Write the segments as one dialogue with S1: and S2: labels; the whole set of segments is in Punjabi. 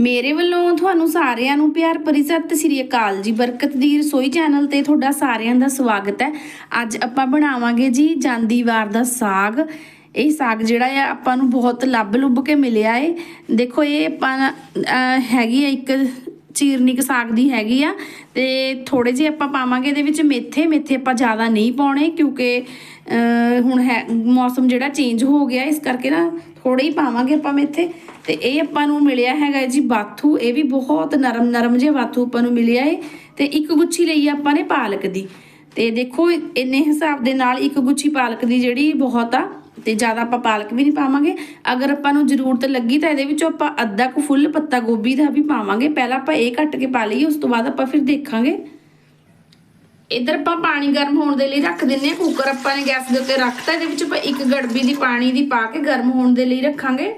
S1: ਮੇਰੇ ਵੱਲੋਂ ਤੁਹਾਨੂੰ ਸਾਰਿਆਂ ਨੂੰ ਪਿਆਰ ਭਰੀ ਸਤਿ ਸ੍ਰੀ ਅਕਾਲ ਜੀ। ਬਰਕਤ ਦੀ ਰਸੋਈ ਚੈਨਲ ਤੇ ਤੁਹਾਡਾ ਸਾਰਿਆਂ ਦਾ ਸਵਾਗਤ ਹੈ। ਅੱਜ ਆਪਾਂ ਬਣਾਵਾਂਗੇ ਜੀ ਜਾਂਦੀ ਵਾਰ ਦਾ ਸਾਗ। ਇਹ ਸਾਗ ਜਿਹੜਾ ਆ, ਆਪਾਂ ਨੂੰ ਬਹੁਤ ਲੱਭ ਲੁੱਭ ਕੇ ਮਿਲਿਆ ਏ। ਦੇਖੋ, ਇਹ ਆਪਾਂ ਹੈਗੀ ਆ ਇੱਕ ਚੀਰਨੀ ਚੀਰਨਿਕ ਸਾਗ ਦੀ ਹੈਗੀ ਆ ਤੇ ਥੋੜੇ ਜਿਹੇ ਆਪਾਂ ਪਾਵਾਂਗੇ ਇਹਦੇ ਵਿੱਚ ਮੇਥੇ ਮੇਥੇ ਆਪਾਂ ਜ਼ਿਆਦਾ ਨਹੀਂ ਪਾਉਣੇ ਕਿਉਂਕਿ ਹੁਣ ਹੈ, ਮੌਸਮ ਜਿਹੜਾ ਚੇਂਜ ਹੋ ਗਿਆ, ਇਸ ਕਰਕੇ ਨਾ ਥੋੜੇ ਹੀ ਪਾਵਾਂਗੇ ਆਪਾਂ ਮੇਥੇ। ਤੇ ਇਹ ਆਪਾਂ ਨੂੰ ਮਿਲਿਆ ਹੈਗਾ ਜੀ ਬਾਥੂ, ਇਹ ਵੀ ਬਹੁਤ ਨਰਮ ਨਰਮ ਜਿਹਾ ਬਾਥੂ ਆਪਾਂ ਨੂੰ ਮਿਲਿਆ ਏ। ਤੇ ਇੱਕ ਗੁੱਛੀ ਲਈ ਆਪਾਂ ਨੇ ਪਾਲਕ ਦੀ। ਤੇ ਦੇਖੋ, ਇੰਨੇ ਹਿਸਾਬ ਦੇ ਨਾਲ ਇੱਕ ਗੁੱਛੀ ਪਾਲਕ ਦੀ ਜਿਹੜੀ ਬਹੁਤ ਆ ਤੇ ਜ਼ਿਆਦਾ ਆਪਾਂ ਪਾਲਕ ਵੀ ਨਹੀਂ ਪਾਵਾਂਗੇ। ਅਗਰ ਆਪਾਂ ਨੂੰ ਜ਼ਰੂਰਤ ਲੱਗੀ ਤਾਂ ਇਹਦੇ ਵਿੱਚੋਂ ਆਪਾਂ ਅੱਧਾ ਕੁ ਫੁੱਲ ਪੱਤਾ ਗੋਭੀ ਦਾ ਵੀ ਪਾਵਾਂਗੇ। ਪਹਿਲਾਂ ਆਪਾਂ ਇਹ ਕੱਟ ਕੇ ਪਾ ਲਈਏ, ਉਸ ਤੋਂ ਬਾਅਦ ਆਪਾਂ ਫਿਰ ਦੇਖਾਂਗੇ। ਇਧਰ ਆਪਾਂ ਪਾਣੀ ਗਰਮ ਹੋਣ ਦੇ ਲਈ ਰੱਖ ਦਿੰਨੇ ਆ ਕੁੱਕਰ ਆਪਾਂ ਨੇ ਗੈਸ ਦੇ ਉੱਤੇ ਰੱਖਤਾ, ਇਹਦੇ ਵਿੱਚ ਆਪਾਂ ਇੱਕ ਗੜਬੀ ਦੀ ਪਾਣੀ ਦੀ ਪਾ ਕੇ ਗਰਮ ਹੋਣ ਦੇ ਲਈ ਰੱਖਾਂਗੇ।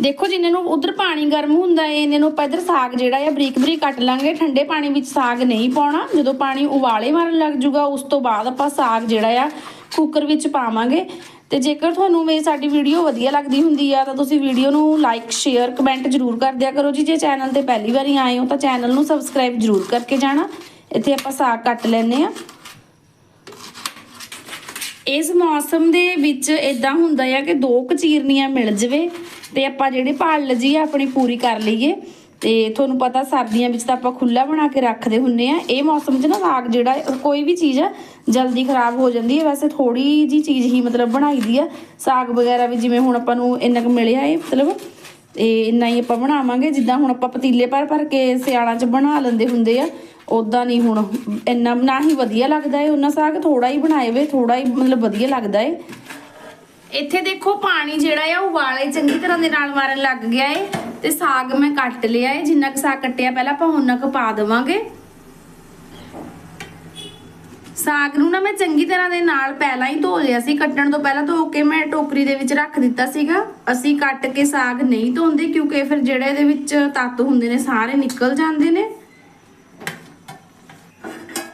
S1: ਦੇਖੋ ਜਿੰਨੇ ਨੂੰ ਉਧਰ ਪਾਣੀ ਗਰਮ ਹੁੰਦਾ ਏ ਇਹਨਾਂ ਨੂੰ ਆਪਾਂ ਇਧਰ ਸਾਗ ਜਿਹੜਾ ਆ ਬਰੀਕ ਬਰੀਕ ਕੱਟ ਲਾਂਗੇ। ਠੰਡੇ ਪਾਣੀ ਵਿੱਚ ਸਾਗ ਨਹੀਂ ਪਾਉਣਾ। ਜਦੋਂ ਪਾਣੀ ਉਬਾਲੇ ਮਾਰਨ ਲੱਗ ਜੂਗਾ, ਉਸ ਤੋਂ ਬਾਅਦ ਆਪਾਂ ਸਾਗ ਜਿਹੜਾ ਆ ਕੁੱਕਰ ਵਿੱਚ ਪਾਵਾਂਗੇ। ਤੇ ਜੇਕਰ ਤੁਹਾਨੂੰ ਮੇਰੀ ਸਾਡੀ ਵੀਡੀਓ ਵਧੀਆ ਲੱਗਦੀ ਹੁੰਦੀ ਆ, ਤਾਂ ਤੁਸੀਂ ਵੀਡੀਓ ਨੂੰ ਲਾਈਕ ਸ਼ੇਅਰ ਕਮੈਂਟ ਜ਼ਰੂਰ ਕਰ ਦਿਆ ਕਰੋ ਜੀ। ਜੇ ਚੈਨਲ ਤੇ ਪਹਿਲੀ ਵਾਰੀ ਆਏ ਹੋ, ਤਾਂ ਚੈਨਲ ਨੂੰ ਸਬਸਕ੍ਰਾਈਬ ਜ਼ਰੂਰ ਕਰਕੇ ਜਾਣਾ। ਇੱਥੇ ਆਪਾਂ ਸਾਗ ਕੱਟ ਲੈਨੇ ਆ ਇਸ ਮੌਸਮ ਦੇ ਵਿੱਚ ਇਦਾਂ ਹੁੰਦਾ ਆ ਕਿ ਦੋ ਕਚੀਰਨੀਆਂ ਮਿਲ ਜਵੇ ਤੇ ਆਪਾਂ ਜਿਹੜੇ ਭਾਲ ਜੀ ਆਪਣੀ ਪੂਰੀ ਕਰ ਲਈਏ। ਤੇ ਤੁਹਾਨੂੰ ਪਤਾ ਸਰਦੀਆਂ ਵਿੱਚ ਤਾਂ ਆਪਾਂ ਖੁੱਲਾ ਬਣਾ ਕੇ ਰੱਖਦੇ ਹੁੰਨੇ ਆ। ਇਹ ਮੌਸਮ 'ਚ ਨਾ ਸਾਗ ਜਿਹੜਾ, ਕੋਈ ਵੀ ਚੀਜ਼ ਆ ਜਲਦੀ ਖਰਾਬ ਹੋ ਜਾਂਦੀ ਹੈ। ਵੈਸੇ ਥੋੜੀ ਜੀ ਚੀਜ਼ ਹੀ ਮਤਲਬ ਬਣਾਈ ਦੀ ਆ। ਸਾਗ ਵਗੈਰਾ ਵੀ ਜਿਵੇਂ ਹੁਣ ਆਪਾਂ ਨੂੰ ਇੰਨਾ ਕੁ ਮਿਲਿਆ ਇਹ ਮਤਲਬ ਤੇ ਇੰਨਾ ਹੀ ਆਪਾਂ ਬਣਾਵਾਂਗੇ। ਜਿੱਦਾਂ ਹੁਣ ਆਪਾਂ ਪਤੀਲੇ ਭਰ ਭਰ ਕੇ ਸਿਆਲਾਂ 'ਚ ਬਣਾ ਲੈਂਦੇ ਹੁੰਦੇ ਆ ਉਦਾਂ ਨਹੀਂ ਹੁਣ ਇੰਨਾ ਨਾ ਹੀ ਵਧੀਆ ਲੱਗਦਾ ਏ। ਉਹਨਾਂ ਸਾਗ ਥੋੜਾ ਹੀ ਬਣਾਏ ਵੇ ਥੋੜਾ ਹੀ ਮਤਲਬ ਵਧੀਆ ਲੱਗਦਾ ਏ। ਇੱਥੇ ਦੇਖੋ ਪਾਣੀ ਜਿਹੜਾ ਆ, ਉਹ ਵਾਲੇ ਚੰਗੀ ਤਰ੍ਹਾਂ ਦੇ ਨਾਲ ਮਾਰਨ ਲੱਗ ਗਿਆ ਏ। ਤੇ ਸਾਗ ਮੈਂ ਕੱਟ ਲਿਆ ਏ। ਜਿੰਨਾ ਕੁ ਸਾਗ ਕੱਟਿਆ, ਪਹਿਲਾਂ ਆਪਾਂ ਉਹਨਾਂ ਕੁ ਪਾ ਦੇਵਾਂਗੇ। ਸਾਗ ਨੂੰ ਨਾ ਮੈਂ ਚੰਗੀ ਤਰ੍ਹਾਂ ਦੇ ਨਾਲ ਪਹਿਲਾਂ ਹੀ ਧੋ ਲਿਆ ਸੀ, ਕੱਟਣ ਤੋਂ ਪਹਿਲਾਂ ਧੋ ਕੇ ਮੈਂ ਟੋਕਰੀ ਦੇ ਵਿੱਚ ਰੱਖ ਦਿੱਤਾ ਸੀਗਾ। ਅਸੀਂ ਕੱਟ ਕੇ ਸਾਗ ਨਹੀਂ ਧੋਂਦੇ ਕਿਉਂਕਿ ਫਿਰ ਜਿਹੜੇ ਇਹਦੇ ਵਿੱਚ ਤੱਤ ਹੁੰਦੇ ਨੇ, ਸਾਰੇ ਨਿਕਲ ਜਾਂਦੇ ਨੇ।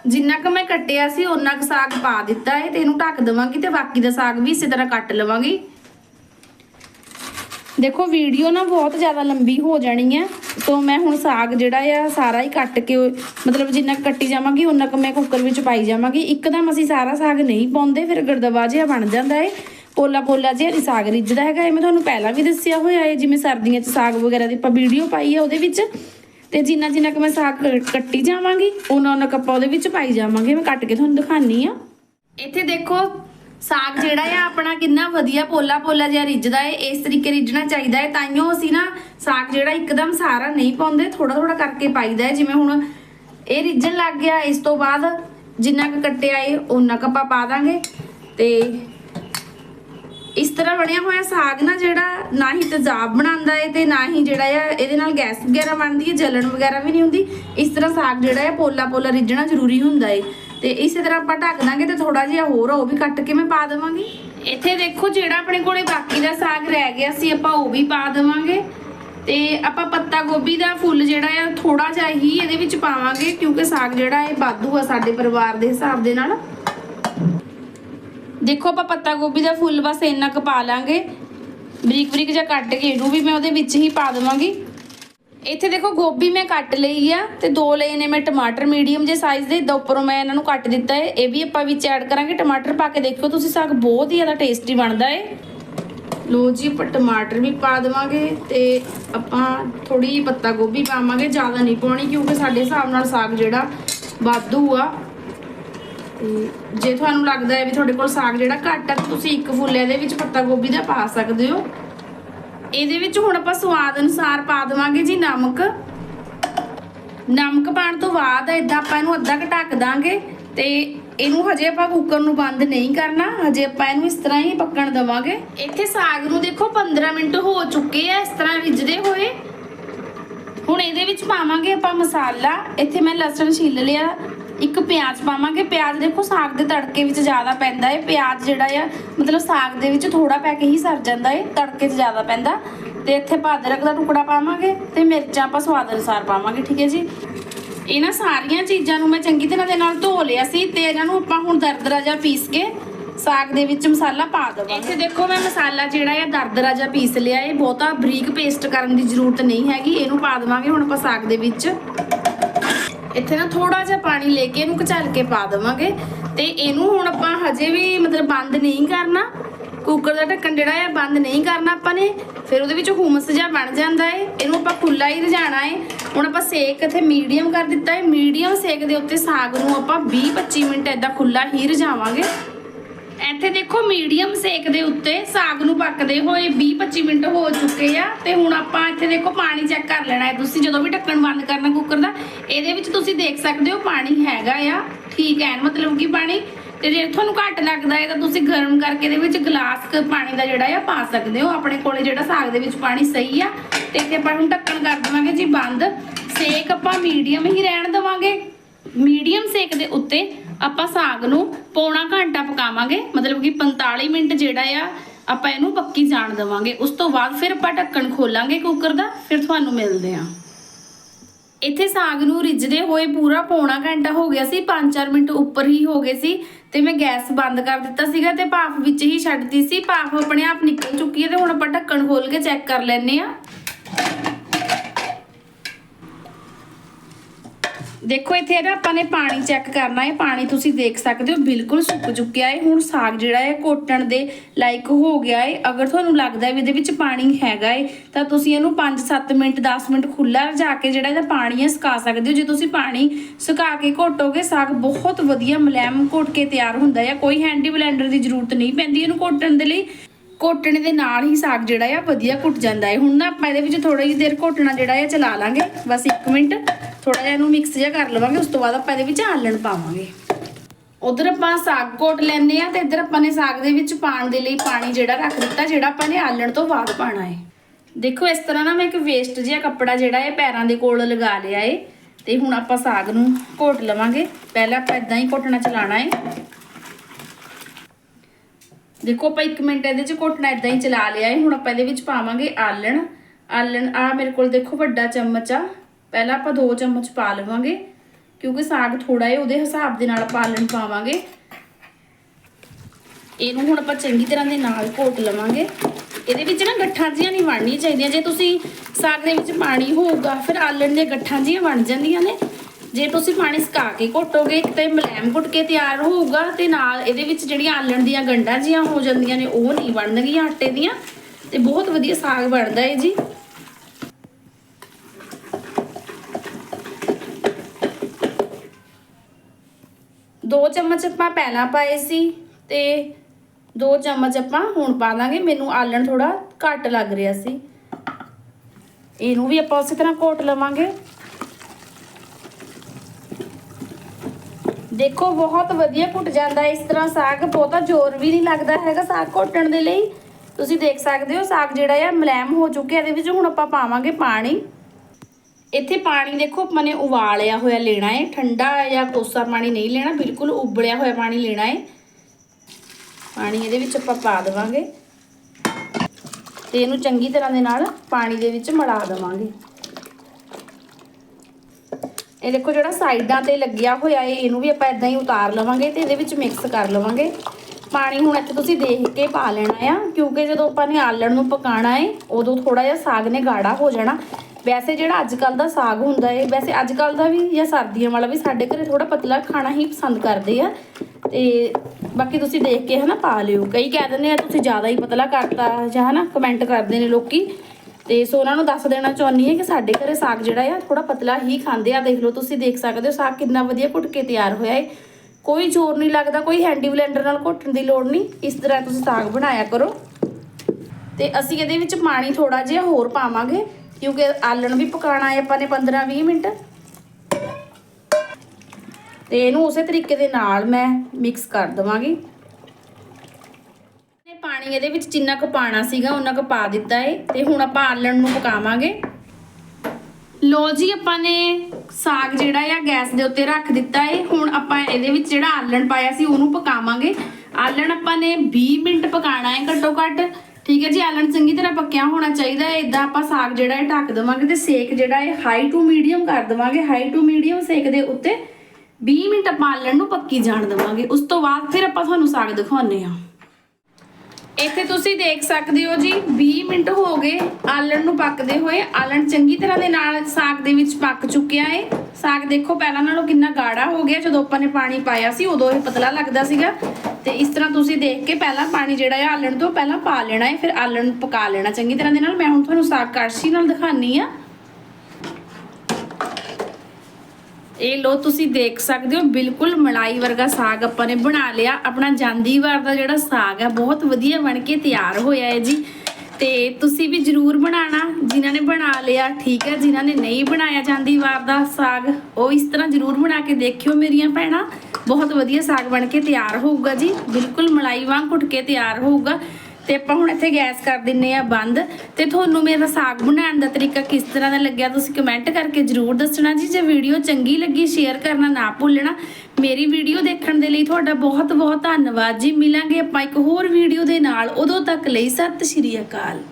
S1: ਜਿੰਨਾ ਕੁ ਮੈਂ ਕੱਟਿਆ ਸੀ ਉਹਨਾਂ ਕੁ ਸਾਗ ਪਾ ਦਿੱਤਾ ਹੈ ਤੇ ਇਹਨੂੰ ਢੱਕ ਦੇਵਾਂਗੀ ਤੇ ਬਾਕੀ ਦਾ ਸਾਗ ਵੀ ਇਸੇ ਤਰ੍ਹਾਂ ਕੱਟ ਲਵਾਂਗੀ। ਦੇਖੋ, ਵੀਡੀਓ ਨਾ ਬਹੁਤ ਜ਼ਿਆਦਾ ਲੰਬੀ ਹੋ ਜਾਣੀ ਹੈ, ਤੋਂ ਮੈਂ ਹੁਣ ਸਾਗ ਜਿਹੜਾ ਆ, ਸਾਰਾ ਹੀ ਕੱਟ ਕੇ, ਮਤਲਬ ਜਿੰਨਾ ਕੁ ਕੱਟੀ ਜਾਵਾਂਗੀ, ਉਨਾ ਕੁ ਮੈਂ ਕੁੱਕਰ ਵਿੱਚ ਪਾਈ ਜਾਵਾਂਗੀ। ਇੱਕਦਮ ਅਸੀਂ ਸਾਰਾ ਸਾਗ ਨਹੀਂ ਪਾਉਂਦੇ, ਫਿਰ ਗਰਦਵਾ ਜਿਹਾ ਬਣ ਜਾਂਦਾ ਹੈ ਪੋਲਾ ਪੋਲਾ ਜਿਹਾ ਨਹੀਂ ਸਾਗ ਰਿੱਝਦਾ ਹੈਗਾ ਇਹ ਮੈਂ ਤੁਹਾਨੂੰ ਪਹਿਲਾਂ ਵੀ ਦੱਸਿਆ ਹੋਇਆ ਹੈ ਜਿਵੇਂ ਸਰਦੀਆਂ 'ਚ ਸਾਗ ਵਗੈਰਾ ਦੀ ਆਪਾਂ ਵੀਡੀਓ ਪਾਈ ਹੈ ਉਹਦੇ ਵਿੱਚ। ਤੇ ਜਿੰਨਾ ਜਿੰਨਾ ਕਿ ਮੈਂ ਸਾਗ ਕ- ਕੱਟੀ ਜਾਵਾਂਗੀ ਉਹਨਾਂ ਉਹਨਾਂ ਕੱਪਾ ਉਹਦੇ ਵਿੱਚ ਪਾਈ ਜਾਵਾਂਗੇ। ਮੈਂ ਕੱਟ ਕੇ ਤੁਹਾਨੂੰ ਦਿਖਾਨੀ ਆ। ਇੱਥੇ ਦੇਖੋ ਸਾਗ ਜਿਹੜਾ ਆ ਆਪਣਾ ਕਿੰਨਾ ਵਧੀਆ ਪੋਲਾ ਪੋਲਾ ਜਿਹਾ ਰਿੱਝਦਾ ਏ, ਇਸ ਤਰੀਕੇ ਰਿੱਝਣਾ ਚਾਹੀਦਾ ਏ ਤਾਈਓ ਅਸੀਂ ਨਾ ਸਾਗ ਜਿਹੜਾ ਇੱਕਦਮ ਸਾਰਾ ਨਹੀਂ ਪਾਉਂਦੇ ਥੋੜਾ ਥੋੜਾ ਕਰਕੇ ਪਾਈਦਾ ਏ, ਜਿਵੇਂ ਹੁਣ ਇਹ ਰਿੱਝਣ ਲੱਗ ਗਿਆ, ਇਸ ਤੋਂ ਬਾਅਦ ਜਿੰਨਾ ਕੁ ਕੱਟਿਆ ਏ ਉਹਨਾਂ ਕੁ ਆਪਾਂ ਪਾ ਦਾਂਗੇ ਤੇ ਇਸ ਤਰ੍ਹਾਂ ਬਣਿਆ ਹੋਇਆ ਸਾਗ ਨਾ ਜਿਹੜਾ ਨਾ ਹੀ ਤੇਜ਼ਾਬ ਬਣਾਉਂਦਾ ਏ ਤੇ ਨਾ ਹੀ ਜਿਹੜਾ ਆ ਇਹਦੇ ਨਾਲ ਗੈਸ ਵਗੈਰਾ ਬਣਦੀ ਹੈ ਜਲਣ ਵਗੈਰਾ ਵੀ ਨਹੀਂ ਹੁੰਦੀ, ਇਸ ਤਰ੍ਹਾਂ ਸਾਗ ਜਿਹੜਾ ਆ ਪੋਲਾ ਪੋਲਾ ਰਿੱਝਣਾ ਜ਼ਰੂਰੀ ਹੁੰਦਾ ਏ। ਤੇ ਇਸੇ ਤਰ੍ਹਾਂ ਆਪਾਂ ਢੱਕ ਦਾਂਗੇ ਤੇ ਥੋੜਾ ਜਿਹਾ ਹੋਰ ਉਹ ਵੀ ਕੱਟ ਕੇ ਮੈਂ ਪਾ ਦੇਵਾਂਗੀ। ਇੱਥੇ ਦੇਖੋ ਜਿਹੜਾ ਆਪਣੇ ਕੋਲੇ ਬਾਕੀ ਦਾ ਸਾਗ ਰਹਿ ਗਿਆ ਸੀ, ਆਪਾਂ ਉਹ ਵੀ ਪਾ ਦੇਵਾਂਗੇ। ਤੇ ਆਪਾਂ ਪੱਤਾ ਗੋਭੀ ਦਾ ਫੁੱਲ ਜਿਹੜਾ ਆ ਥੋੜਾ ਜਿਹਾ ਹੀ ਇਹਦੇ ਵਿੱਚ ਪਾਵਾਂਗੇ, ਕਿਉਂਕਿ ਸਾਗ ਜਿਹੜਾ ਹੈ ਵਾਧੂ ਆ ਸਾਡੇ ਪਰਿਵਾਰ ਦੇ ਹਿਸਾਬ ਦੇ ਨਾਲ। ਦੇਖੋ ਆਪਾਂ ਪੱਤਾ ਗੋਭੀ ਦਾ ਫੁੱਲ ਬਸ ਇੰਨਾ ਕੁ ਪਾ ਲਾਂਗੇ। ਬਰੀਕ ਬਰੀਕ ਜਿਹਾ ਕੱਟ ਕੇ ਇਹਨੂੰ ਵੀ ਮੈਂ ਉਹਦੇ ਵਿੱਚ ਹੀ ਪਾ ਦੇਵਾਂਗੀ। ਇੱਥੇ ਦੇਖੋ ਗੋਭੀ ਮੈਂ ਕੱਟ ਲਈ ਆ ਤੇ ਦੋ ਲਏ ਨੇ ਮੈਂ ਟਮਾਟਰ ਮੀਡੀਅਮ ਜੇ ਸਾਈਜ਼ ਦੇ ਦੋ ਉੱਪਰੋਂ ਮੈਂ ਇਹਨਾਂ ਨੂੰ ਕੱਟ ਦਿੱਤਾ ਹੈ ਇਹ ਵੀ ਆਪਾਂ ਵਿੱਚ ਐਡ ਕਰਾਂਗੇ, ਟਮਾਟਰ ਪਾ ਕੇ ਦੇਖਿਓ ਤੁਸੀਂ, ਸਾਗ ਬਹੁਤ ਹੀ ਜ਼ਿਆਦਾ ਟੇਸਟੀ ਬਣਦਾ ਹੈ ਲੋ ਜੀ, ਆਪਾਂ ਟਮਾਟਰ ਵੀ ਪਾ ਦੇਵਾਂਗੇ ਤੇ ਆਪਾਂ ਥੋੜੀ ਪੱਤਾ ਗੋਭੀ ਪਾਵਾਂਗੇ, ਜ਼ਿਆਦਾ ਨਹੀਂ ਪਾਉਣੀ ਕਿਉਂਕਿ ਸਾਡੇ ਹਿਸਾਬ ਨਾਲ ਸਾਗ ਜਿਹੜਾ ਵਾਧੂ ਆ। ਤੇ ਜੇ ਤੁਹਾਨੂੰ ਲੱਗਦਾ ਹੈ ਵੀ ਤੁਹਾਡੇ ਕੋਲ ਸਾਗ ਜਿਹੜਾ ਘੱਟ ਆ ਤੁਸੀਂ ਇੱਕ ਫੁੱਲ ਇਹਦੇ ਵਿੱਚ ਪੱਤਾ ਗੋਭੀ ਦਾ ਪਾ ਸਕਦੇ ਹੋ। ਇਹਦੇ ਵਿੱਚ ਹੁਣ ਆਪਾਂ ਸਵਾਦ ਅਨੁਸਾਰ ਪਾ ਦੇਵਾਂਗੇ ਜੀ ਨਮਕ। ਨਮਕ ਪਾਣ ਤੋਂ ਬਾਅਦ ਇਦਾਂ ਆਪਾਂ ਇਹਨੂੰ ਅੱਧਾ ਕੁ ਢੱਕ ਦਾਂਗੇ ਤੇ ਇਹਨੂੰ ਹਜੇ ਆਪਾਂ ਕੁੱਕਰ ਨੂੰ ਬੰਦ ਨਹੀਂ ਕਰਨਾ, ਹਜੇ ਆਪਾਂ ਇਹਨੂੰ ਇਸ ਤਰ੍ਹਾਂ ਹੀ ਪੱਕਣ ਦਵਾਂਗੇ। ਇੱਥੇ ਸਾਗ ਨੂੰ ਦੇਖੋ 15 ਮਿੰਟ ਹੋ ਚੁੱਕੇ ਆ, ਇਸ ਤਰ੍ਹਾਂ ਰਿੱਝਦੇ ਹੋਏ। ਹੁਣ ਇਹਦੇ ਵਿੱਚ ਪਾਵਾਂਗੇ ਆਪਾਂ ਮਸਾਲਾ। ਇੱਥੇ ਮੈਂ ਲਸਣ ਛਿੱਲ ਲਿਆ ਇੱਕ ਪਿਆਜ਼ ਪਾਵਾਂਗੇ। ਪਿਆਜ਼ ਦੇਖੋ ਸਾਗ ਦੇ ਤੜਕੇ ਵਿੱਚ ਜ਼ਿਆਦਾ ਪੈਂਦਾ ਹੈ ਪਿਆਜ਼ ਜਿਹੜਾ ਆ, ਮਤਲਬ ਸਾਗ ਦੇ ਵਿੱਚ ਥੋੜਾ ਪੈ ਕੇ ਹੀ ਸਰ ਜਾਂਦਾ ਹੈ ਤੜਕੇ 'ਚ ਜ਼ਿਆਦਾ ਪੈਂਦਾ। ਤੇ ਇੱਥੇ ਪਾਦਰਕ ਦਾ ਟੁਕੜਾ ਪਾਵਾਂਗੇ ਤੇ ਮਿਰਚਾਂ ਆਪਾਂ ਸਵਾਦ ਅਨੁਸਾਰ ਪਾਵਾਂਗੇ, ਠੀਕ ਹੈ ਜੀ? ਇਹਨਾਂ ਸਾਰੀਆਂ ਚੀਜ਼ਾਂ ਨੂੰ ਮੈਂ ਚੰਗੀ ਤਰ੍ਹਾਂ ਦੇ ਨਾਲ ਧੋ ਲਿਆ ਸੀ ਤੇ ਇਹਨਾਂ ਨੂੰ ਆਪਾਂ ਹੁਣ ਦਰਦਰਾ ਜਿਹਾ ਪੀਸ ਕੇ ਸਾਗ ਦੇ ਵਿੱਚ ਮਸਾਲਾ ਪਾ ਦਵਾਂਗੇ। ਇੱਥੇ ਦੇਖੋ ਮੈਂ ਮਸਾਲਾ ਜਿਹੜਾ ਹੈ ਦਰਦਰਾ ਜਿਹਾ ਪੀਸ ਲਿਆ ਇਹ ਬਹੁਤਾ ਬਰੀਕ ਪੇਸਟ ਕਰਨ ਦੀ ਜ਼ਰੂਰਤ ਨਹੀਂ ਹੈਗੀ। ਇਹਨੂੰ ਪਾ ਦਵਾਂਗੇ ਹੁਣ ਆਪਾਂ ਸਾਗ ਦੇ ਵਿੱਚ। ਇੱਥੇ ਨਾ ਥੋੜਾ ਜਿਹਾ ਪਾਣੀ ਲੈ ਕੇ ਇਹਨੂੰ ਕਚਲ ਕੇ ਪਾ ਦੇਵਾਂਗੇ। ਤੇ ਇਹਨੂੰ ਹੁਣ ਆਪਾਂ ਹਜੇ ਵੀ ਮਤਲਬ ਬੰਦ ਨਹੀਂ ਕਰਨਾ। ਕੁੱਕਰ ਦਾ ਢੱਕਣ ਜਿਹੜਾ ਹੈ, ਬੰਦ ਨਹੀਂ ਕਰਨਾ ਆਪਾਂ ਨੇ। ਫਿਰ ਉਹਦੇ ਵਿੱਚ ਹੁਮਸ ਜਿਹਾ ਬਣ ਜਾਂਦਾ ਹੈ। ਇਹਨੂੰ ਆਪਾਂ ਖੁੱਲਾ ਹੀ ਰਜਾਣਾ ਹੈ। ਹੁਣ ਆਪਾਂ ਸੇਕ ਇੱਥੇ ਮੀਡੀਅਮ ਕਰ ਦਿੱਤਾ ਹੈ। ਮੀਡੀਅਮ ਸੇਕ ਦੇ ਉੱਤੇ ਸਾਗ ਨੂੰ ਆਪਾਂ 20-25 ਮਿੰਟ ਏਦਾਂ ਖੁੱਲਾ ਹੀ ਰਜਾਵਾਂਗੇ। ਇੱਥੇ ਦੇਖੋ ਮੀਡੀਅਮ ਸੇਕ ਦੇ ਉੱਤੇ ਸਾਗ ਨੂੰ ਪੱਕਦੇ ਹੋਏ 20-25 ਮਿੰਟ ਹੋ ਚੁੱਕੇ ਆ ਤੇ ਹੁਣ ਆਪਾਂ ਇੱਥੇ ਦੇਖੋ ਪਾਣੀ ਚੈੱਕ ਕਰ ਲੈਣਾ ਹੈ। ਤੁਸੀਂ ਜਦੋਂ ਵੀ ਢੱਕਣ ਬੰਦ ਕਰਨਾ ਕੁੱਕਰ ਦਾ, ਇਹਦੇ ਵਿੱਚ ਤੁਸੀਂ ਦੇਖ ਸਕਦੇ ਹੋ ਪਾਣੀ ਹੈਗਾ ਆ। ਠੀਕ ਹੈ ਮਤਲਬ ਕਿ ਪਾਣੀ। ਤੇ ਜੇ ਤੁਹਾਨੂੰ ਘੱਟ ਲੱਗਦਾ ਹੈ ਤਾਂ ਤੁਸੀਂ ਗਰਮ ਕਰਕੇ ਇਹਦੇ ਵਿੱਚ ਗਲਾਸ ਪਾਣੀ ਦਾ ਜਿਹੜਾ ਆ ਪਾ ਸਕਦੇ ਹੋ। ਆਪਣੇ ਕੋਲੇ ਜਿਹੜਾ ਸਾਗ ਦੇ ਵਿੱਚ ਪਾਣੀ ਸਹੀ ਆ। ਤੇ ਇੱਥੇ ਆਪਾਂ ਹੁਣ ਢੱਕਣ ਕਰ ਦੇਵਾਂਗੇ ਜੀ ਬੰਦ। ਸੇਕ ਆਪਾਂ ਮੀਡੀਅਮ ਹੀ ਰਹਿਣ ਦੇਵਾਂਗੇ। ਮੀਡੀਅਮ ਸੇਕ ਦੇ ਉੱਤੇ ਆਪਾਂ ਸਾਗ ਨੂੰ ਪੌਣਾ ਘੰਟਾ ਪਕਾਵਾਂਗੇ। ਮਤਲਬ ਕਿ 45 ਮਿੰਟ ਜਿਹੜਾ ਆ, ਆਪਾਂ ਇਹਨੂੰ ਪੱਕੀ ਜਾਣ ਦੇਵਾਂਗੇ। ਉਸ ਤੋਂ ਬਾਅਦ ਫਿਰ ਆਪਾਂ ਢੱਕਣ ਖੋਲਾਂਗੇ ਕੁੱਕਰ ਦਾ, ਫਿਰ ਤੁਹਾਨੂੰ ਮਿਲਦੇ ਆਂ ਇੱਥੇ ਸਾਗ ਨੂੰ ਰਿੱਝਦੇ ਹੋਏ ਪੂਰਾ ਪੌਣਾ ਘੰਟਾ ਹੋ ਗਿਆ ਸੀ 5-4 ਮਿੰਟ ਉੱਪਰ ਹੀ ਹੋ ਗਏ ਸੀ ਤੇ ਮੈਂ ਗੈਸ ਬੰਦ ਕਰ ਦਿੱਤਾ ਸੀਗਾ ਤੇ ਭਾਫ ਵਿੱਚ ਹੀ ਛੱਡਤੀ ਸੀ। ਭਾਫ ਆਪਣੇ ਆਪ ਨਿਕਲ ਚੁੱਕੀ ਹੈ ਤੇ ਹੁਣ ਆਪਾਂ ਢੱਕਣ ਖੋਲ ਕੇ ਚੈੱਕ ਕਰ ਲੈਨੇ ਆ ਦੇਖੋ, ਇੱਥੇ ਨਾ ਆਪਾਂ ਨੇ ਪਾਣੀ ਚੈੱਕ ਕਰਨਾ ਹੈ। ਪਾਣੀ ਤੁਸੀਂ ਦੇਖ ਸਕਦੇ ਹੋ, ਬਿਲਕੁਲ ਸੁੱਕ ਚੁੱਕਿਆ ਹੈ। ਹੁਣ ਸਾਗ ਜਿਹੜਾ ਹੈ, ਘੋਟਣ ਦੇ ਲਾਇਕ ਹੋ ਗਿਆ ਹੈ। ਅਗਰ ਤੁਹਾਨੂੰ ਲੱਗਦਾ ਵੀ ਇਹਦੇ ਵਿੱਚ ਪਾਣੀ ਹੈਗਾ ਹੈ, ਤਾਂ ਤੁਸੀਂ ਇਹਨੂੰ 5-7 ਮਿੰਟ 10 ਮਿੰਟ ਖੁੱਲਾ ਰਜਾ ਕੇ ਜਿਹੜਾ ਇਹਦਾ ਪਾਣੀ ਹੈ, ਸੁਕਾ ਸਕਦੇ ਹੋ। ਜੇ ਤੁਸੀਂ ਪਾਣੀ ਸੁਕਾ ਕੇ ਘੋਟੋਗੇ, ਸਾਗ ਬਹੁਤ ਵਧੀਆ ਮਲੈਮ ਘੋਟ ਕੇ ਤਿਆਰ ਹੁੰਦਾ ਹੈ। ਕੋਈ ਹੈਂਡੀ ਬਲੈਂਡਰ ਦੀ ਜ਼ਰੂਰਤ ਨਹੀਂ ਪੈਂਦੀ ਇਹਨੂੰ ਘੋਟਣ ਦੇ ਲਈ। ਘੋਟਣੇ ਦੇ ਨਾਲ ਹੀ ਸਾਗ ਜਿਹੜਾ ਆ, ਵਧੀਆ ਘੁੱਟ ਜਾਂਦਾ ਹੈ। ਹੁਣ ਨਾ ਆਪਾਂ ਇਹਦੇ ਵਿੱਚ ਥੋੜੀ ਜਿਹੀ ਦੇਰ ਘੋਟਣਾ ਜਿਹੜਾ ਆ, ਚਲਾ ਲਾਂਗੇ। ਬਸ 1 ਮਿੰਟ। ਥੋੜਾ ਜਿਹਾ ਇਹਨੂੰ ਮਿਕਸ ਜਿਹਾ ਕਰ ਲਵਾਂਗੇ, ਉਸ ਤੋਂ ਬਾਅਦ ਆਪਾਂ ਇਹਦੇ ਵਿੱਚ ਆਲਣ ਪਾਵਾਂਗੇ। ਉਧਰ ਆਪਾਂ ਸਾਗ ਘੋਟ ਲੈਨੇ ਆ ਤੇ ਇੱਧਰ ਆਪਾਂ ਨੇ ਸਾਗ ਦੇ ਵਿੱਚ ਪਾਣ ਦੇ ਲਈ ਪਾਣੀ ਜਿਹੜਾ ਰੱਖ ਦਿੱਤਾ, ਜਿਹੜਾ ਆਪਾਂ ਨੇ ਆਲਣ ਤੋਂ ਬਾਅਦ ਪਾਣਾ ਹੈ ਦੇਖੋ, ਇਸ ਤਰ੍ਹਾਂ ਨਾ ਮੈਂ ਇੱਕ ਵੇਸਟ ਜਿਹਾ ਕੱਪੜਾ ਜਿਹੜਾ ਹੈ ਪੈਰਾਂ ਦੇ ਕੋਲ ਲਗਾ ਲਿਆ ਏ ਤੇ ਹੁਣ ਆਪਾਂ ਸਾਗ ਨੂੰ ਘੋਟ ਲਵਾਂਗੇ। ਪਹਿਲਾਂ ਆਪਾਂ ਇਦਾਂ ਹੀ ਘੋਟਣਾ ਚਲਾਣਾ ਏ। ਦੇਖੋ, ਆਪਾਂ 1 ਮਿੰਟ ਇਹਦੇ ਚ ਘੋਟਣਾ ਇਦਾਂ ਹੀ ਚਲਾ ਲਿਆ ਏ। ਹੁਣ ਆਪਾਂ ਇਹਦੇ ਵਿੱਚ ਪਾਵਾਂਗੇ ਆਲਣ। ਆਲਣ ਆ ਮੇਰੇ ਕੋਲ ਦੇਖੋ ਵੱਡਾ ਚਮਚ ਆ। ਪਹਿਲਾਂ ਆਪਾਂ 2 ਚਮਚ ਪਾ ਲਵਾਂਗੇ, ਕਿਉਂਕਿ ਸਾਗ ਥੋੜਾ ਹੈ ਉਹਦੇ ਹਿਸਾਬ ਦੇ ਨਾਲ ਪਾਲਣ ਪਾਵਾਂਗੇ। ਇਹਨੂੰ ਹੁਣ ਆਪਾਂ ਚੰਗੀ ਤਰ੍ਹਾਂ ਦੇ ਨਾਲ ਘੋਟ ਲਵਾਂਗੇ। ਇਹਦੇ ਵਿੱਚ ਨਾ ਗੱਠਾਂ ਜੀਆਂ ਨਹੀਂ ਬਣਨੀਆਂ ਚਾਹੀਦੀਆਂ। ਜੇ ਤੁਸੀਂ ਸਾਗ ਦੇ ਵਿੱਚ ਪਾਣੀ ਹੋਊਗਾ, ਫਿਰ ਆਲਣ ਦੀਆਂ ਗੱਠਾਂ ਜੀਆਂ ਬਣ ਜਾਂਦੀਆਂ ਨੇ। ਜੇ ਤੁਸੀਂ ਪਾਣੀ ਸੁਕਾ ਕੇ ਘੋਟੋਗੇ, ਇੱਕ ਤਾਂ ਮਲੈਮ ਘੁੱਟ ਕੇ ਤਿਆਰ ਹੋਊਗਾ ਤੇ ਨਾਲ ਇਹਦੇ ਵਿੱਚ ਜਿਹੜੀਆਂ ਆਲਣ ਦੀਆਂ ਗੰਢਾਂ ਜੀਆਂ ਹੋ ਜਾਂਦੀਆਂ ਨੇ, ਉਹ ਨਹੀਂ ਬਣਨਗੀਆਂ ਆਟੇ ਦੀਆਂ। ਤੇ ਬਹੁਤ ਵਧੀਆ ਸਾਗ ਬਣਦਾ ਹੈ ਜੀ। ਦੋ ਚਮਚ ਆਪਾਂ ਪਹਿਲਾਂ ਪਾਏ ਸੀ ਤੇ ਦੋ ਚਮਚ ਆਪਾਂ ਹੁਣ ਪਾ ਦਾਂਗੇ। ਮੈਨੂੰ ਆਲਣ ਥੋੜਾ ਘੱਟ ਲੱਗ ਰਿਹਾ ਸੀ। ਇਹਨੂੰ ਵੀ ਆਪਾਂ ਉਸੇ ਤਰ੍ਹਾਂ ਘੋਟ ਲਵਾਂਗੇ। ਦੇਖੋ, ਬਹੁਤ ਵਧੀਆ ਘੁੱਟ ਜਾਂਦਾ ਇਸ ਤਰ੍ਹਾਂ ਸਾਗ। ਬਹੁਤਾ ਜ਼ੋਰ ਵੀ ਨਹੀਂ ਲੱਗਦਾ ਹੈਗਾ ਸਾਗ ਘੋਟਣ ਦੇ ਲਈ। ਤੁਸੀਂ ਦੇਖ ਸਕਦੇ ਹੋ, ਸਾਗ ਜਿਹੜਾ ਆ, ਮਲੈਮ ਹੋ ਚੁੱਕਿਆ। ਇਹਦੇ ਵਿੱਚ ਹੁਣ ਆਪਾਂ ਪਾਵਾਂਗੇ ਪਾਣੀ। ਇੱਥੇ ਪਾਣੀ ਦੇਖੋ ਆਪਾਂ ਨੇ ਉਬਾਲਿਆ ਹੋਇਆ ਲੈਣਾ ਹੈ ਠੰਡਾ ਜਾਂ ਕੋਸਾ ਪਾਣੀ ਨਹੀਂ ਲੈਣਾ, ਬਿਲਕੁਲ ਉਬਲਿਆ ਹੋਇਆ ਪਾਣੀ ਲੈਣਾ ਹੈ ਪਾਣੀ ਇਹਦੇ ਵਿੱਚ ਆਪਾਂ ਪਾ ਦੇਵਾਂਗੇ। ਤੇ ਇਹਨੂੰ ਚੰਗੀ ਤਰ੍ਹਾਂ ਦੇ ਨਾਲ ਪਾਣੀ ਦੇ ਵਿੱਚ ਮਿਲਾ ਦੇਵਾਂਗੇ। ਇਹ ਦੇਖੋ ਜਿਹੜਾ ਸਾਈਡਾਂ ਤੇ ਲੱਗਿਆ ਹੋਇਆ ਹੈ ਇਹਨੂੰ ਵੀ ਆਪਾਂ ਇਦਾਂ ਹੀ ਉਤਾਰ ਲਵਾਂਗੇ ਤੇ ਇਹਦੇ ਵਿੱਚ ਮਿਕਸ ਕਰ ਲਵਾਂਗੇ। ਪਾਣੀ ਹੁਣ ਇੱਥੇ ਤੁਸੀਂ ਦੇਖ ਕੇ ਪਾ ਲੈਣਾ ਆ, ਕਿਉਂਕਿ ਜਦੋਂ ਆਪਾਂ ਨੇ ਆਲਣ ਨੂੰ ਪਕਾਣਾ ਹੈ ਉਦੋਂ ਥੋੜਾ ਜਿਹਾ ਸਾਗ ਨੇ ਗਾੜਾ ਹੋ ਜਾਣਾ। ਵੈਸੇ ਜਿਹੜਾ ਅੱਜ ਕੱਲ ਦਾ ਸਾਗ ਹੁੰਦਾ ਹੈ ਵੈਸੇ ਅੱਜ ਕੱਲ ਦਾ ਵੀ ਜਾਂ ਸਰਦੀਆਂ ਵਾਲਾ ਵੀ ਸਾਡੇ ਘਰੇ ਥੋੜਾ ਪਤਲਾ ਖਾਣਾ ਹੀ ਪਸੰਦ ਕਰਦੇ ਆ। ਤੇ ਬਾਕੀ ਤੁਸੀਂ ਦੇਖ ਕੇ ਹਨਾ ਪਾ ਲਿਓ। ਕਈ ਕਹਿ ਦਿੰਦੇ ਆ, ਤੁਸੀਂ ਜ਼ਿਆਦਾ ਹੀ ਪਤਲਾ ਕਰਤਾ। ਜਾਂ ਹਨਾ ਕਮੈਂਟ ਕਰਦੇ ਨੇ ਲੋਕੀ। ਤੇ ਸੋ ਉਹਨਾਂ ਨੂੰ ਦੱਸ ਦੇਣਾ ਚਾਹੁੰਦੀ ਹਾਂ ਕਿ ਸਾਡੇ ਘਰੇ ਸਾਗ ਜਿਹੜਾ ਆ ਥੋੜਾ ਪਤਲਾ ਹੀ ਖਾਂਦੇ ਆ। ਦੇਖ ਲਓ, ਤੁਸੀਂ ਦੇਖ ਸਕਦੇ ਹੋ, ਸਾਗ ਕਿੰਨਾ ਵਧੀਆ ਘੁੱਟ ਕੇ ਤਿਆਰ ਹੋਇਆ ਹੈ ਕੋਈ ਜ਼ੋਰ ਨਹੀਂ ਲੱਗਦਾ, ਕੋਈ ਹੈਂਡੀ ਬਲੈਂਡਰ ਨਾਲ ਘੁੱਟਣ ਦੀ ਲੋੜ ਨਹੀਂ। ਇਸ ਤਰ੍ਹਾਂ ਤੁਸੀਂ ਸਾਗ ਬਣਾਇਆ ਕਰੋ। ਤੇ ਅਸੀਂ ਇਹਦੇ ਵਿੱਚ ਪਾਣੀ ਥੋੜਾ ਜਿਹਾ ਹੋਰ ਪਾਵਾਂਗੇ। ਕਿਉਂਕਿ ਆਲਣ ਵੀ ਪਕਾਣਾ ਹੈ, ਆਪਾਂ ਨੇ 15-20 ਮਿੰਟ। ਤੇ ਇਹਨੂੰ ਉਸੇ ਤਰੀਕੇ ਦੇ ਨਾਲ ਮੈਂ ਮਿਕਸ ਕਰ ਦਵਾਂਗੀ। ਨੇ ਪਾਣੀ ਇਹਦੇ ਵਿੱਚ ਜਿੰਨਾ ਕੁ ਪਾਣਾ ਸੀਗਾ ਉਹਨਾਂ ਕੁ ਪਾ ਦਿੱਤਾ ਏ। ਤੇ ਹੁਣ ਆਪਾਂ ਆਲਣ ਨੂੰ ਪਕਾਵਾਂਗੇ। ਲੋ ਜੀ, ਆਪਾਂ ਨੇ ਸਾਗ ਜਿਹੜਾ ਆ, ਗੈਸ ਦੇ ਉੱਤੇ ਰੱਖ ਦਿੱਤਾ ਏ। ਹੁਣ ਆਪਾਂ ਇਹਦੇ ਵਿੱਚ ਜਿਹੜਾ ਆਲਣ ਪਾਇਆ ਸੀ, ਉਹਨੂੰ ਪਕਾਵਾਂਗੇ। ਆਲਣ ਆਪਾਂ ਨੇ 20 ਮਿੰਟ ਪਕਾਣਾ ਹੈ ਘੱਟੋ ਘੱਟ। ਠੀਕ ਹੈ ਜੀ ਆਲਣ ਚੰਗੀ ਤਰ੍ਹਾਂ ਪੱਕਿਆ ਹੋਣਾ ਚਾਹੀਦਾ ਹੈ। ਇਦਾਂ ਆਪਾਂ ਸਾਗ ਜਿਹੜਾ ਹੈ ਢੱਕ ਦੇਵਾਂਗੇ ਤੇ ਸੇਕ ਜਿਹੜਾ ਹੈ ਹਾਈ ਟੂ ਮੀਡੀਅਮ ਕਰ ਦੇਵਾਂਗੇ। ਹਾਈ ਟੂ ਮੀਡੀਅਮ ਸੇਕ ਦੇ ਉੱਤੇ 20 ਮਿੰਟ ਆਪਾਂ ਆਲਣ ਨੂੰ ਪੱਕੀ ਜਾਣ ਦੇਵਾਂਗੇ। ਉਸ ਤੋਂ ਬਾਅਦ ਫਿਰ ਆਪਾਂ ਤੁਹਾਨੂੰ ਸਾਗ ਦਿਖਾਉਣੇ ਆ ਇੱਥੇ ਤੁਸੀਂ ਦੇਖ ਸਕਦੇ ਹੋ ਜੀ 20 ਮਿੰਟ ਹੋ ਗਏ ਆਲਣ ਨੂੰ ਪੱਕਦੇ ਹੋਏ। ਆਲਣ ਚੰਗੀ ਤਰ੍ਹਾਂ ਦੇ ਨਾਲ ਸਾਗ ਦੇ ਵਿੱਚ ਪੱਕ ਚੁੱਕਿਆ ਏ। ਸਾਗ ਦੇਖੋ ਪਹਿਲਾਂ ਨਾਲੋਂ ਕਿੰਨਾ ਗਾੜਾ ਹੋ ਗਿਆ, ਜਦੋਂ ਆਪਾਂ ਨੇ ਪਾਣੀ ਪਾਇਆ ਸੀ, ਉਦੋਂ ਇਹ ਪਤਲਾ ਲੱਗਦਾ ਸੀਗਾ। ਤੇ ਇਸ ਤਰ੍ਹਾਂ ਤੁਸੀਂ ਦੇਖ ਕੇ ਪਹਿਲਾਂ ਪਾਣੀ ਜਿਹੜਾ ਹੈ ਆਲਣ ਤੋਂ ਪਹਿਲਾਂ ਪਾ ਲੈਣਾ ਹੈ ਫਿਰ ਆਲਣ ਨੂੰ ਪਕਾ ਲੈਣਾ। ਚੰਗੀ ਤਰ੍ਹਾਂ ਦੇ ਨਾਲ ਮੈਂ ਹੁਣ ਤੁਹਾਨੂੰ ਸਾਗ ਕੜਛੀ ਨਾਲ ਦਿਖਾਨੀ ਆ। ਇਹ ਲੋ ਤੁਸੀਂ ਦੇਖ ਸਕਦੇ ਹੋ, ਬਿਲਕੁਲ ਮਲਾਈ ਵਰਗਾ ਸਾਗ ਆਪਾਂ ਨੇ ਬਣਾ ਲਿਆ। ਆਪਣਾ ਜਾਂਦੀ ਵਾਰ ਦਾ ਜਿਹੜਾ ਸਾਗ ਹੈ, ਬਹੁਤ ਵਧੀਆ ਬਣ ਕੇ ਤਿਆਰ ਹੋਇਆ ਹੈ ਜੀ। ਤੇ ਤੁਸੀਂ ਵੀ ਜਰੂਰ ਬਣਾਣਾ ਜਿਨ੍ਹਾਂ ਨੇ ਬਣਾ ਲਿਆ, ਠੀਕ ਹੈ, ਜਿਨ੍ਹਾਂ ਨੇ ਨਹੀਂ ਬਣਾਇਆ ਜਾਂਦੀ ਵਾਰ ਦਾ ਸਾਗ, ਉਹ ਇਸ ਤਰ੍ਹਾਂ ਜਰੂਰ ਬਣਾ ਕੇ ਦੇਖਿਓ ਮੇਰੀਆਂ ਭੈਣਾਂ। ਬਹੁਤ ਵਧੀਆ ਸਾਗ ਬਣ ਕੇ ਤਿਆਰ ਹੋਊਗਾ ਜੀ, ਬਿਲਕੁਲ ਮਲਾਈ ਵਾਂਗ ਘੁੱਟ ਕੇ ਤਿਆਰ ਹੋਊਗਾ। ਤੇ ਆਪਾਂ ਹੁਣ ਇੱਥੇ ਗੈਸ ਕਰ ਦਿੰਨੇ ਆ ਬੰਦ। ਤੇ ਤੁਹਾਨੂੰ ਮੇਰਾ ਸਾਗ ਬਣਾਉਣ ਦਾ ਤਰੀਕਾ ਕਿਸ ਤਰ੍ਹਾਂ ਦਾ ਲੱਗਿਆ ਤੁਸੀਂ ਕਮੈਂਟ ਕਰਕੇ ਜਰੂਰ ਦੱਸਣਾ ਜੀ। ਜੇ ਵੀਡੀਓ ਚੰਗੀ ਲੱਗੀ ਸ਼ੇਅਰ ਕਰਨਾ ਨਾ ਭੁੱਲਣਾ। ਮੇਰੀ ਵੀਡੀਓ ਦੇਖਣ ਦੇ ਲਈ ਤੁਹਾਡਾ ਬਹੁਤ ਬਹੁਤ ਧੰਨਵਾਦ ਜੀ। ਮਿਲਾਂਗੇ ਆਪਾਂ ਇੱਕ ਹੋਰ ਵੀਡੀਓ ਦੇ ਨਾਲ। ਉਦੋਂ ਤੱਕ ਲਈ ਸਤਿ ਸ਼੍ਰੀ ਅਕਾਲ।